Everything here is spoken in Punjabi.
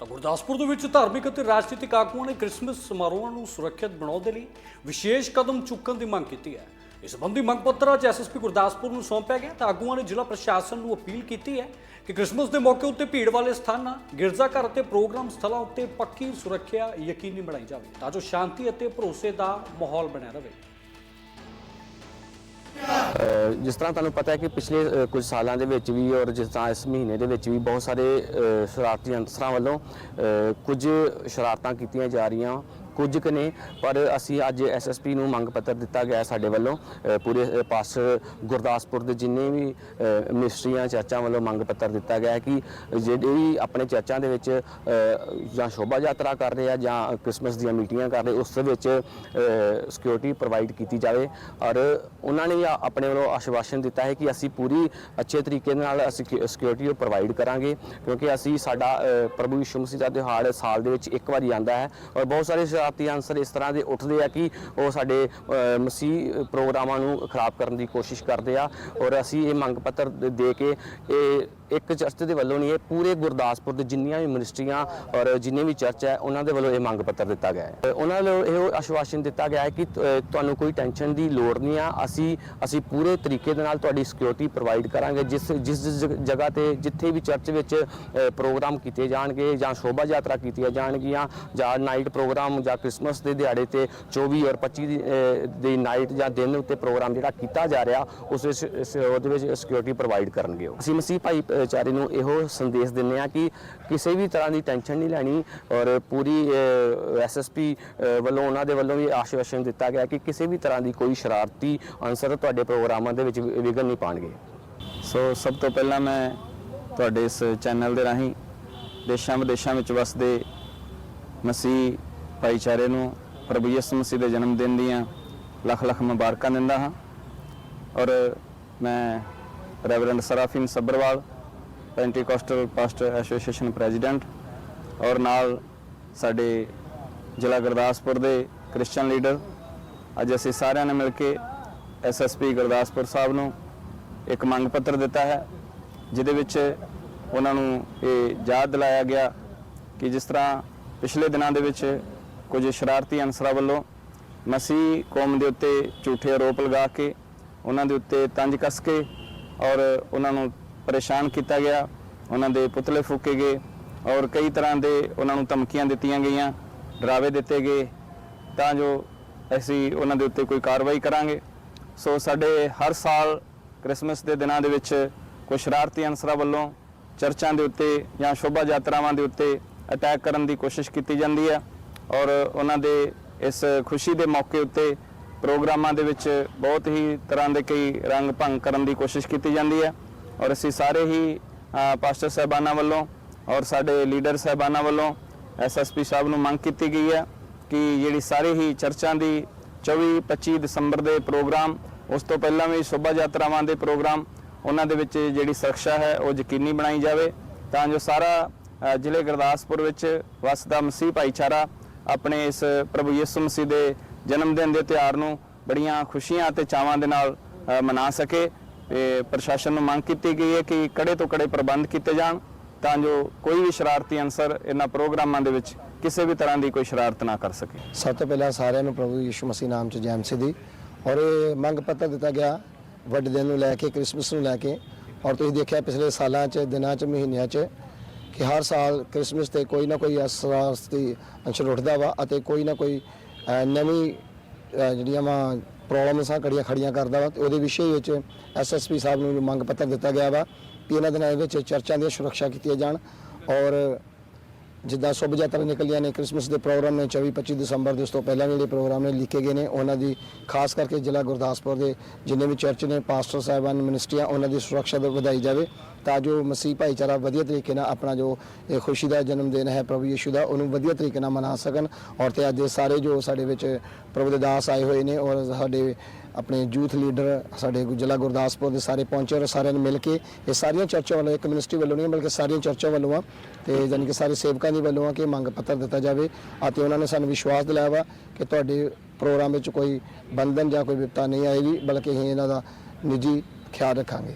ਤਾਂ ਗੁਰਦਾਸਪੁਰ ਦੇ ਵਿੱਚ ਧਾਰਮਿਕ ਅਤੇ ਰਾਜਨੀਤਿਕ ਆਗੂਆਂ ਨੇ ਕ੍ਰਿਸਮਸ ਸਮਾਰੋਹਾਂ ਨੂੰ ਸੁਰੱਖਿਅਤ ਬਣਾਉਣ ਦੇ ਲਈ ਵਿਸ਼ੇਸ਼ ਕਦਮ ਚੁੱਕਣ ਦੀ ਮੰਗ ਕੀਤੀ ਹੈ। ਇਸ ਸੰਬੰਧੀ ਮੰਗ ਪੱਤਰ ਅੱਜ ਐਸਐਸਪੀ ਗੁਰਦਾਸਪੁਰ ਨੂੰ ਸੌਂਪਿਆ ਗਿਆ। ਤਾਂ ਆਗੂਆਂ ਨੇ ਜ਼ਿਲ੍ਹਾ ਪ੍ਰਸ਼ਾਸਨ ਨੂੰ ਅਪੀਲ ਕੀਤੀ ਹੈ ਕਿ ਕ੍ਰਿਸਮਸ ਦੇ ਮੌਕੇ ਉੱਤੇ ਭੀੜ ਵਾਲੇ ਸਥਾਨਾਂ, ਗਿਰਜਾਘਰ ਅਤੇ ਪ੍ਰੋਗਰਾਮ ਸਥਲਾਂ ਉੱਤੇ ਪੱਕੀ ਸੁਰੱਖਿਆ ਯਕੀਨੀ ਬਣਾਈ ਜਾਵੇ, ਤਾਂ ਜੋ ਸ਼ਾਂਤੀ ਅਤੇ ਭਰੋਸੇ ਦਾ ਮਾਹੌਲ ਬਣਿਆ ਰਹੇ। ਜਿਸ ਤਰ੍ਹਾਂ ਤੁਹਾਨੂੰ ਪਤਾ ਹੈ ਕਿ ਪਿਛਲੇ ਕੁਝ ਸਾਲਾਂ ਦੇ ਵਿੱਚ ਵੀ ਔਰ ਜਿਸ ਤਰ੍ਹਾਂ ਇਸ ਮਹੀਨੇ ਦੇ ਵਿੱਚ ਵੀ ਬਹੁਤ ਸਾਰੇ ਸ਼ਰਾਰਤੀ ਅਨਸਰਾਂ ਵੱਲੋਂ ਕੁਝ ਸ਼ਰਾਰਤਾਂ ਕੀਤੀਆਂ ਜਾ ਰਹੀਆਂ ਕੁਝ ਕੁ ਨੇ ਪਰ ਅਸੀਂ ਅੱਜ ਐਸਐਸਪੀ ਨੂੰ ਮੰਗ ਪੱਤਰ ਦਿੱਤਾ ਗਿਆ ਸਾਡੇ ਵੱਲੋਂ। ਅ, ਪੂਰੇ ਅ, ਪਾਸਟਰ ਗੁਰਦਾਸਪੁਰ ਦੇ ਜਿੰਨੇ ਵੀ ਅ, ਮਿਨਿਸਟਰੀਆਂ ਚਰਚਾਂ ਵੱਲੋਂ ਮੰਗ ਪੱਤਰ ਦਿੱਤਾ ਗਿਆ ਹੈ ਕਿ ਜਿਹੜੇ ਵੀ ਆਪਣੇ ਚਰਚਾਂ ਦੇ ਵਿੱਚ ਅ, ਜਾਂ ਸ਼ੋਭਾ ਯਾਤਰਾ ਕਰ ਰਹੇ ਆ ਜਾਂ ਕ੍ਰਿਸਮਸ ਦੀਆਂ ਮੀਟਿੰਗਾਂ ਕਰ ਰਹੇ ਉਸ ਦੇ ਵਿੱਚ ਸਿਕਿਉਰਿਟੀ ਪ੍ਰੋਵਾਈਡ ਕੀਤੀ ਜਾਵੇ। ਔਰ ਉਹਨਾਂ ਨੇ ਆ- ਆਪਣੇ ਵੱਲੋਂ ਆਸ਼ਵਾਸਨ ਦਿੱਤਾ ਹੈ ਕਿ ਅਸੀਂ ਪੂਰੀ ਅੱਛੇ ਤਰੀਕੇ ਨਾਲ ਅਸੀਂ ਸਿਕਿਉਰਿਟੀ ਉਹ ਪ੍ਰੋਵਾਈਡ ਕਰਾਂਗੇ ਕਿਉਂਕਿ ਅਸੀਂ ਸਾਡਾ ਅ, ਪ੍ਰਭੂ ਯਿਸੂ ਮਸੀਹ ਦਾ ਤਿਉਹਾਰ ਸਾਲ ਦੇ ਵਿੱਚ ਇੱਕ ਵਾਰੀ ਆਉਂਦਾ ਹੈ। ਔਰ ਬਹੁਤ ਸਾਰੇ ਸ਼ਰਾਰਤੀ ਅਨਸਰ ਇਸ ਤਰ੍ਹਾਂ ਦੇ ਉੱਠਦੇ ਆ ਕਿ ਉਹ ਸਾਡੇ ਮਸੀਹ ਪ੍ਰੋਗਰਾਮਾਂ ਨੂੰ ਖਰਾਬ ਕਰਨ ਦੀ ਕੋਸ਼ਿਸ਼ ਕਰਦੇ ਆ। ਔਰ ਅਸੀਂ ਇਹ ਮੰਗ ਪੱਤਰ ਦੇ ਕੇ ਇਹ ਇੱਕ ਚਰਚ ਦੇ ਵੱਲੋਂ ਨਹੀਂ ਇਹ ਪੂਰੇ ਗੁਰਦਾਸਪੁਰ ਦੇ ਜਿੰਨੀਆਂ ਵੀ ਮਿਨਿਸਟਰੀਆਂ ਔਰ ਜਿੰਨੇ ਵੀ ਚਰਚ ਹੈ ਉਹਨਾਂ ਦੇ ਵੱਲੋਂ ਇਹ ਮੰਗ ਪੱਤਰ ਦਿੱਤਾ ਗਿਆ ਹੈ ਉਹਨਾਂ ਵੱਲੋਂ ਇਹ ਆਸ਼ਵਾਸਨ ਦਿੱਤਾ ਗਿਆ ਹੈ ਕਿ ਤੁਹਾਨੂੰ ਕੋਈ ਟੈਨਸ਼ਨ ਦੀ ਲੋੜ ਨਹੀਂ ਆ ਅਸੀਂ ਅਸੀਂ ਪੂਰੇ ਤਰੀਕੇ ਦੇ ਨਾਲ ਤੁਹਾਡੀ ਸਿਕਿਉਰਿਟੀ ਪ੍ਰੋਵਾਈਡ ਕਰਾਂਗੇ ਜਿਸ ਜਿਸ ਜ- ਜਗ੍ਹਾ ਤੇ ਜਿੱਥੇ ਵੀ ਚਰਚ ਵਿੱਚ ਪ੍ਰੋਗਰਾਮ ਕੀਤੇ ਜਾਣਗੇ ਜਾਂ ਸ਼ੋਭਾ ਯਾਤਰਾ ਕੀਤੀਆਂ ਜਾਣਗੀਆਂ ਜਾਂ ਨਾਈਟ ਪ੍ਰੋਗਰਾਮ ਜਾਂ ਕ੍ਰਿਸਮਸ ਦੇ ਦਿਹਾੜੇ ਤੇ 24 ਔਰ 25 ਦੀ, ਨਾਈਟ ਜਾਂ ਦਿਨ ਉੱਤੇ ਪ੍ਰੋਗਰਾਮ ਜਿਹੜਾ ਕੀਤਾ ਜਾ ਰਿਹਾ ਉਸ ਵਿੱਚ ਇਸ- ਉਹਦੇ ਵਿੱਚ ਸਿਕਿਉਰਿਟੀ ਪ੍ਰੋਵਾਈਡ ਕਰਨਗੇ ਉਹ। ਅਸੀਂ ਮਸੀਹ ਭਾਈ ਭਾਈਚਾਰੇ ਨੂੰ ਇਹੋ ਸੰਦੇਸ਼ ਦਿੰਦੇ ਆ ਕਿ ਕਿਸੇ ਵੀ ਤਰ੍ਹਾਂ ਦੀ ਟੈਨਸ਼ਨ ਨਹੀਂ ਲੈਣੀ ਔਰ ਪੂਰੀ ਐਸਐਸਪੀ ਵੱਲੋਂ ਉਹਨਾਂ ਦੇ ਵੱਲੋਂ ਵੀ ਆਸ਼ਵਾਸਨ ਦਿੱਤਾ ਗਿਆ ਕਿ ਕਿਸੇ ਵੀ ਤਰ੍ਹਾਂ ਦੀ ਕੋਈ ਸ਼ਰਾਰਤੀ ਅਨਸਰ ਤੁਹਾਡੇ ਪ੍ਰੋਗਰਾਮਾਂ ਦੇ ਵਿੱਚ ਵਿ- ਵਿਘਨ ਨਹੀਂ ਪਾਣਗੇ। ਸੋ ਸਭ ਤੋਂ ਪਹਿਲਾਂ ਮੈਂ ਤੁਹਾਡੇ ਇਸ ਚੈਨਲ ਦੇ ਰਾਹੀਂ ਦੇਸ਼ਾਂ ਵਿਦੇਸ਼ਾਂ ਵਿੱਚ ਵਸਦੇ ਮਸੀਹ ਭਾਈਚਾਰੇ ਨੂੰ ਪ੍ਰਭੂ ਯਿਸੂ ਮਸੀਹ ਦੇ ਜਨਮ ਦਿਨ ਦੀਆਂ ਲੱਖ ਲੱਖ ਮੁਬਾਰਕਾਂ ਦਿੰਦਾ ਹਾਂ। ਔਰ ਮੈਂ reverend Seraphin Sabharwal pentecostal pastor association president ਔਰ ਨਾਲ ਸਾਡੇ ਜ਼ਿਲ੍ਹਾ ਗੁਰਦਾਸਪੁਰ ਦੇ ਕ੍ਰਿਸਚੀਅਨ ਲੀਡਰ ਅੱਜ ਅਸੀਂ ਸਾਰਿਆਂ ਨੇ ਮਿਲ ਕੇ ਐਸਐਸਪੀ ਗੁਰਦਾਸਪੁਰ ਸਾਹਿਬ ਨੂੰ ਇੱਕ ਮੰਗ ਪੱਤਰ ਦਿੱਤਾ ਹੈ, ਜਿਹਦੇ ਵਿੱਚ ਉਹਨਾਂ ਨੂੰ ਇਹ ਯਾਦ ਦਿਲਾਇਆ ਗਿਆ ਕਿ ਜਿਸ ਤਰ੍ਹਾਂ ਪਿਛਲੇ ਦਿਨਾਂ ਦੇ ਵਿੱਚ ਕੁਝ ਸ਼ਰਾਰਤੀ ਅਨਸਰਾਂ ਵੱਲੋਂ ਮਸੀਹ ਕੌਮ ਦੇ ਉੱਤੇ ਝੂਠੇ ਆਰੋਪ ਲਗਾ ਕੇ, ਉਹਨਾਂ ਦੇ ਉੱਤੇ ਤੰਜ ਕੱਸ ਕੇ ਔਰ ਉਹਨਾਂ ਨੂੰ ਪਰੇਸ਼ਾਨ ਕੀਤਾ ਗਿਆ, ਉਹਨਾਂ ਦੇ ਪੁਤਲੇ ਫੂਕੇ ਗਏ ਔਰ ਕਈ ਤਰ੍ਹਾਂ ਦੇ ਉਹਨਾਂ ਨੂੰ ਧਮਕੀਆਂ ਦਿੱਤੀਆਂ ਗਈਆਂ, ਡਰਾਵੇ ਦਿੱਤੇ ਗਏ। ਤਾਂ ਜੋ ਅਸੀਂ ਉਹਨਾਂ ਦੇ ਉੱਤੇ ਕੋਈ ਕਾਰਵਾਈ ਕਰਾਂਗੇ। ਸੋ ਸਾਡੇ ਹਰ ਸਾਲ ਕ੍ਰਿਸਮਸ ਦੇ ਦਿਨਾਂ ਦੇ ਵਿੱਚ ਕੁਝ ਸ਼ਰਾਰਤੀ ਅਨਸਰਾਂ ਵੱਲੋਂ ਚਰਚਾਂ ਦੇ ਉੱਤੇ ਜਾਂ ਸ਼ੋਭਾ ਯਾਤਰਾਵਾਂ ਦੇ ਉੱਤੇ ਅਟੈਕ ਕਰਨ ਦੀ ਕੋਸ਼ਿਸ਼ ਕੀਤੀ ਜਾਂਦੀ ਹੈ ਔਰ ਉਹਨਾਂ ਦੇ ਇਸ ਖੁਸ਼ੀ ਦੇ ਮੌਕੇ ਉੱਤੇ ਪ੍ਰੋਗਰਾਮਾਂ ਦੇ ਵਿੱਚ ਬਹੁਤ ਹੀ ਤਰ੍ਹਾਂ ਦੇ ਕਈ ਰੰਗ ਭੰਗ ਕਰਨ ਦੀ ਕੋਸ਼ਿਸ਼ ਕੀਤੀ ਜਾਂਦੀ ਹੈ। ਔਰ ਅਸੀਂ ਸਾਰੇ ਹੀ ਪਾਸਟਰ ਸਾਹਿਬਾਨਾਂ ਵੱਲੋਂ ਔਰ ਸਾਡੇ ਲੀਡਰ ਸਾਹਿਬਾਨਾਂ ਵੱਲੋਂ ਐਸਐਸਪੀ ਸਾਹਿਬ ਨੂੰ ਮੰਗ ਕੀਤੀ ਗਈ ਹੈ ਕਿ ਜਿਹੜੀ ਸਾਰੇ ਹੀ ਚਰਚਾਂ ਦੀ 24 25 ਦਸੰਬਰ ਦੇ ਪ੍ਰੋਗਰਾਮ, ਉਸ ਤੋਂ ਪਹਿਲਾਂ ਵੀ ਸ਼ੋਭਾ ਯਾਤਰਾਵਾਂ ਦੇ ਪ੍ਰੋਗਰਾਮ, ਉਹਨਾਂ ਦੇ ਵਿੱਚ ਜਿਹੜੀ ਸੁਰੱਖਿਆ ਹੈ, ਉਹ ਯਕੀਨੀ ਬਣਾਈ ਜਾਵੇ। ਤਾਂ ਜੋ ਸਾਰਾ ਜ਼ਿਲ੍ਹੇ ਗੁਰਦਾਸਪੁਰ ਵਿੱਚ ਵਸਦਾ ਮਸੀਹ ਭਾਈਚਾਰਾ ਆਪਣੇ ਇਸ ਪ੍ਰਭੂ ਯਿਸੂ ਮਸੀਹ ਦੇ ਜਨਮ ਦਿਨ ਦੇ ਤਿਉਹਾਰ ਨੂੰ ਬੜੀਆਂ ਖੁਸ਼ੀਆਂ ਅਤੇ ਚਾਵਾਂ ਦੇ ਨਾਲ ਮਨਾ ਸਕੇ। ਤੇ ਪ੍ਰਸ਼ਾਸਨ ਨੂੰ ਮੰਗ ਕੀਤੀ ਗਈ ਹੈ ਕਿ ਕੜੇ ਤੋਂ ਕੜੇ ਪ੍ਰਬੰਧ ਕੀਤੇ ਜਾਣ ਤਾਂ ਜੋ ਕੋਈ ਵੀ ਸ਼ਰਾਰਤੀ ਅਨਸਰ ਇਹਨਾਂ ਪ੍ਰੋਗਰਾਮਾਂ ਦੇ ਵਿੱਚ ਕਿਸੇ ਵੀ ਤਰ੍ਹਾਂ ਦੀ ਕੋਈ ਸ਼ਰਾਰਤ ਨਾ ਕਰ ਸਕੇ। ਸਭ ਤੋਂ ਪਹਿਲਾਂ ਸਾਰਿਆਂ ਨੂੰ ਪ੍ਰਭੂ ਯਿਸੂ ਮਸੀਹ ਨਾਮ ਚ ਜੈ ਮਸੀਹ ਦੀ ਔਰ ਇਹ ਮੰਗ ਪੱਤਰ ਦਿੱਤਾ ਗਿਆ ਵੱਡੇ ਦਿਨ ਨੂੰ ਲੈ ਕੇ, ਕ੍ਰਿਸਮਸ ਨੂੰ ਲੈ ਕੇ ਔਰ ਤੁਸੀਂ ਦੇਖਿਆ ਪਿਛਲੇ ਸਾਲਾਂ ਚ, ਦਿਨਾਂ ਚ, ਮਹੀਨਿਆਂ ਚ ਕਿ ਹਰ ਸਾਲ ਕ੍ਰਿਸਮਸ ਤੇ ਕੋਈ ਨਾ ਕੋਈ ਅਸਰਾਸਤੀ ਅੰਸ਼ਰ ਉੱਠਦਾ ਵਾ ਅਤੇ ਕੋਈ ਨਾ ਕੋਈ ਨਵੀਂ ਜਿਹੜੀਆਂ ਵਾ ਪ੍ਰੋਬਲਮਸ ਆ ਕੜੀਆਂ ਖੜੀਆਂ ਕਰਦਾ ਵਾ, ਤੇ ਉਹਦੇ ਵਿਸ਼ੇ ਵਿੱਚ ਐਸਐਸਪੀ ਸਾਹਿਬ ਨੂੰ ਮੰਗ ਪੱਤਰ ਦਿੱਤਾ ਗਿਆ ਵਾ ਕਿ ਇਹਨਾਂ ਦਿਨਾਂ ਦੇ ਵਿੱਚ ਚਰਚਾਂ ਦੀ ਸੁਰੱਖਿਆ ਕੀਤੀਆਂ ਜਾਣ ਔਰ ਜਿੱਦਾਂ ਸ਼ੁਭ ਯਾਤਰਾ ਨਿਕਲੀਆਂ ਨੇ, ਕ੍ਰਿਸਮਸ ਦੇ ਪ੍ਰੋਗਰਾਮ ਨੇ 24 25 ਦਸੰਬਰ ਦੇ ਉਸ ਤੋਂ ਪਹਿਲਾਂ ਜਿਹੜੇ ਪ੍ਰੋਗਰਾਮ ਨੇ ਲਿਖੇ ਗਏ ਨੇ, ਉਹਨਾਂ ਦੀ ਖਾਸ ਕਰਕੇ ਜ਼ਿਲ੍ਹਾ ਗੁਰਦਾਸਪੁਰ ਦੇ ਜਿੰਨੇ ਵੀ ਚਰਚ ਨੇ, ਪਾਸਟਰ ਸਾਹਿਬਾਨ, ਮਿਨਿਸਟਰੀਆਂ, ਉਹਨਾਂ ਦੀ ਸੁਰੱਖਿਆ ਵਧਾਈ ਜਾਵੇ। ਤਾਂ ਜੋ ਮਸੀਹ ਭਾਈਚਾਰਾ ਵਧੀਆ ਤਰੀਕੇ ਨਾਲ ਆਪਣਾ ਜੋ ਇਹ ਖੁਸ਼ੀ ਦਾ ਜਨਮ ਦਿਨ ਹੈ, ਪ੍ਰਭੂ ਯੀਸ਼ੂ ਦਾ, ਉਹਨੂੰ ਵਧੀਆ ਤਰੀਕੇ ਨਾਲ ਮਨਾ ਸਕਣ ਔਰ ਤੇ ਅੱਜ ਇਹ ਸਾਰੇ ਜੋ ਸਾਡੇ ਵਿੱਚ ਪ੍ਰਭੂ ਦੇ ਦਾਸ ਆਏ ਹੋਏ ਨੇ ਔਰ ਸਾਡੇ ਆਪਣੇ ਯੂਥ ਲੀਡਰ, ਸਾਡੇ ਜ਼ਿਲ੍ਹਾ ਗੁਰਦਾਸਪੁਰ ਦੇ ਸਾਰੇ ਪਹੁੰਚੇ ਔਰ ਸਾਰਿਆਂ ਨੇ ਮਿਲ ਕੇ ਇਹ ਸਾਰੀਆਂ ਚਰਚਾਂ ਵੱਲੋਂ, ਇੱਕ ਮਿਨਿਸਟਰੀ ਵੱਲੋਂ ਨਹੀਂ, ਬਲਕਿ ਸਾਰੀਆਂ ਚਰਚਾਂ ਵੱਲੋਂ ਆ, ਤੇ ਯਾਨੀ ਕਿ ਸਾਰੇ ਸੇਵਕਾਂ ਦੀ ਵੱਲੋਂ ਆ ਕਿ ਮੰਗ ਪੱਤਰ ਦਿੱਤਾ ਜਾਵੇ ਅਤੇ ਉਹਨਾਂ ਨੇ ਸਾਨੂੰ ਵਿਸ਼ਵਾਸ ਦਿਲਾਇਆ ਵਾ ਕਿ ਤੁਹਾਡੇ ਪ੍ਰੋਗਰਾਮ ਵਿੱਚ ਕੋਈ ਬੰਧਨ ਜਾਂ ਕੋਈ ਵਿਪਤਾ ਨਹੀਂ ਆਏਗੀ, ਬਲਕਿ ਅਸੀਂ ਇਹਨਾਂ ਦਾ ਨਿੱਜੀ ਖਿਆਲ ਰੱਖਾਂਗੇ।